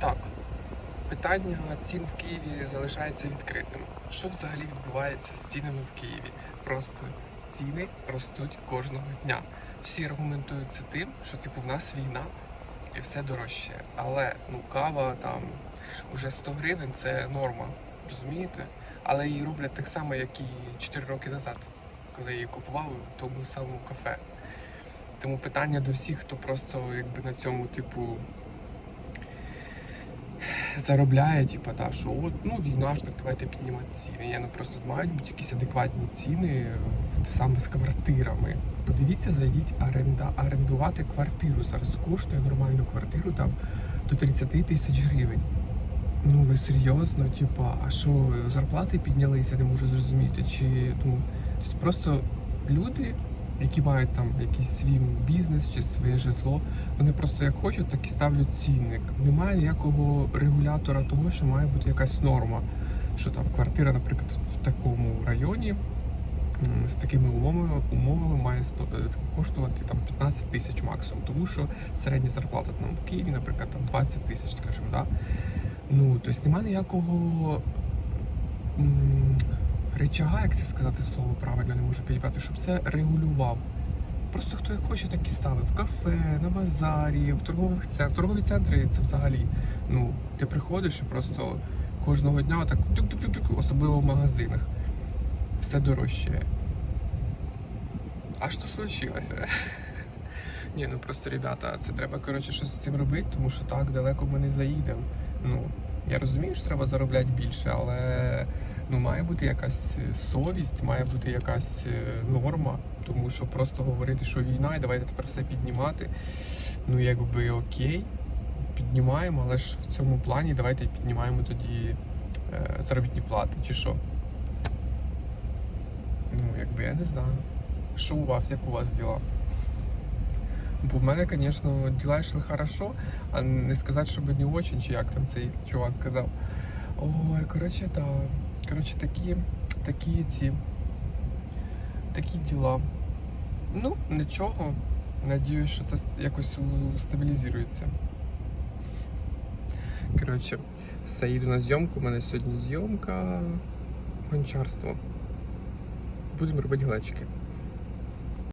Так, питання цін в Києві залишається відкритим. Що взагалі відбувається з цінами в Києві? Просто ціни ростуть кожного дня. Всі аргументують це тим, що типу в нас війна і все дорожче. Але ну кава там уже 100 гривень це норма, розумієте? Але її роблять так само, як і 4 роки назад, коли я її купував в тому самому кафе. Тому питання до всіх, хто просто якби на цьому, типу, заробляє, типу, та, що от, ну війна ж так давайте піднімати ціни. Я ну просто мають бути якісь адекватні ціни саме з квартирами. Подивіться, зайдіть оренда, орендувати квартиру. Зараз коштує нормальну квартиру там до 30 тисяч гривень. Ну ви серйозно, типа, а що зарплати піднялися, не можу зрозуміти. Чи ну просто люди, які мають там якийсь свій бізнес чи своє житло, вони просто як хочуть, так і ставлять цінник. Немає ніякого регулятора того, що має бути якась норма. Що там квартира, наприклад, в такому районі з такими умовами, умовами має е, коштувати там 15 тисяч максимум, тому що середня зарплата там в Києві, наприклад, там 20 тисяч, скажімо, да? Ну, тобто немає ніякого речага, як це сказати слово правильно, не можу підібрати, щоб це регулював. Просто хто як хоче, так і ставив. В кафе, на базарі, в торгових центрах. В торгові центри це взагалі. Ну, ти приходиш і просто кожного дня так чук-чук-чук, особливо в магазинах. Все дорожче. А що случилося? Ні, ну просто, ребята, це треба, коротше, щось з цим робити, тому що так далеко ми не заїдемо. Ну, я розумію, що треба заробляти більше, але ну, має бути якась е, совість, має бути якась е, норма, тому що просто говорити, що війна, і давайте тепер все піднімати. Ну, якби окей, піднімаємо, але ж в цьому плані давайте піднімаємо тоді е, заробітні плати, чи що. Ну, якби я не знаю. Що у вас, як у вас діла? Бо в мене, звісно, діла йшли хорошо, а не сказати, щоб не очень, чи як там цей чувак казав. Ой, коротше, да. Коротше, такі, такі ці. Такі діла. Ну, нічого. Надіюсь, що це якось стабілізується. Коротше, все, їду на зйомку. У мене сьогодні зйомка гончарство. Будемо робити глечики.